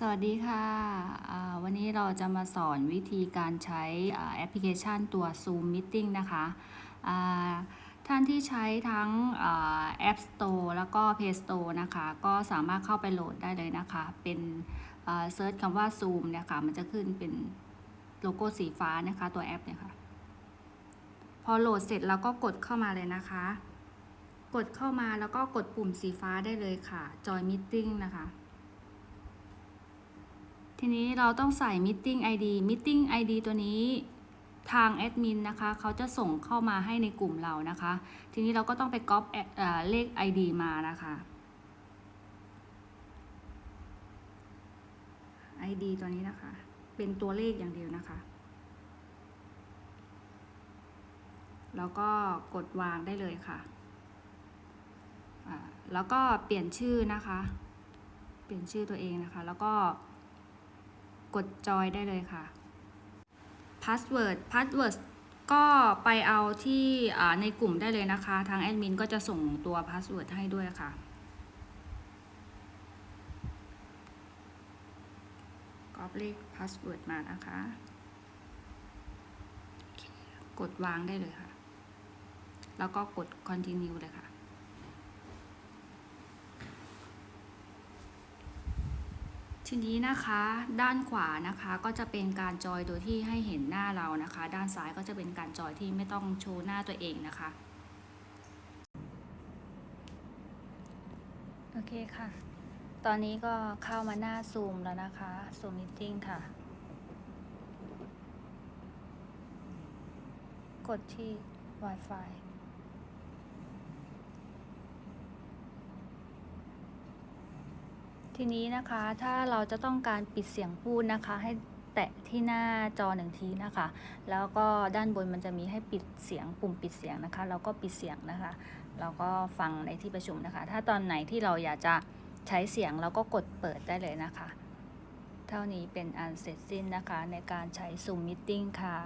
สวัสดีค่ะ วันนี้เราจะมาสอนวิธีการใช้แอปพลิเคชันตัว Zoom Meeting นะคะ ท่านที่ใช้ทั้ง App Store แล้วก็ Play Store นะคะ ก็สามารถเข้าไปโหลดได้เลยนะคะ เป็นเซิร์ชคำว่า Zoom นี่ยค่ะมันจะขึ้นเป็นโลโก้สีฟ้านะคะตัวแอปเนี่ยค่ะ พอโหลดเสร็จเราก็กดเข้ามาเลยนะคะ กดเข้ามาแล้วก็กดปุ่มสีฟ้าได้เลยค่ะ Join Meeting นะคะ ทีนี้เราต้องใส่ Meeting ID Meeting ID ตัวนี้ทางแอดมินนะคะเขาจะส่งเข้ามาให้ในกลุ่มเรานะคะ ทีนี้เราก็ต้องไปก๊อปเลข ID มานะคะ ID ตัวนี้นะคะ เป็นตัวเลขอย่างเดียวนะคะ แล้วก็กดวางได้เลยค่ะ แล้วก็เปลี่ยนชื่อนะคะ เปลี่ยนชื่อตัวเองนะคะ แล้วก็ กดจอยได้เลยค่ะ Password Password ก็ไปเอาที่ในกลุ่มได้เลยนะคะ ทางแอดมินก็จะส่งตัว Password ให้ด้วยค่ะก๊อปเลข Password มานะคะ กดวางได้เลยค่ะ แล้วก็กด continue เลยค่ะ ทีนี้นะคะด้านขวานะคะก็จะเป็นการจอยโดยที่ให้เห็นหน้าเรานะคะ ด้านซ้ายก็จะเป็นการจอยที่ไม่ต้องโชว์หน้าตัวเองนะคะโอเคค่ะ ตอนนี้ก็เข้ามาหน้าซูมแล้วนะคะซูมมิ e ค่ะ กดที่ Wi-Fi ทีนี้นะคะถ้าเราจะต้องการปิดเสียงพูดนะคะ ให้แตะที่หน้าจอหนึ่งทีนะคะ แล้วก็ด้านบนมันจะมีให้ปิดเสียงปุ่มปิดเสียงนะคะ เราก็ปิดเสียงนะคะ เราก็ฟังในที่ประชุมนะคะ ถ้าตอนไหนที่เราอยากจะใช้เสียงเราก็กดเปิดได้เลยนะคะ เท่านี้เป็นอันเสร็จสิ้นนะคะในการใช้ Zoom Meeting ค่ะ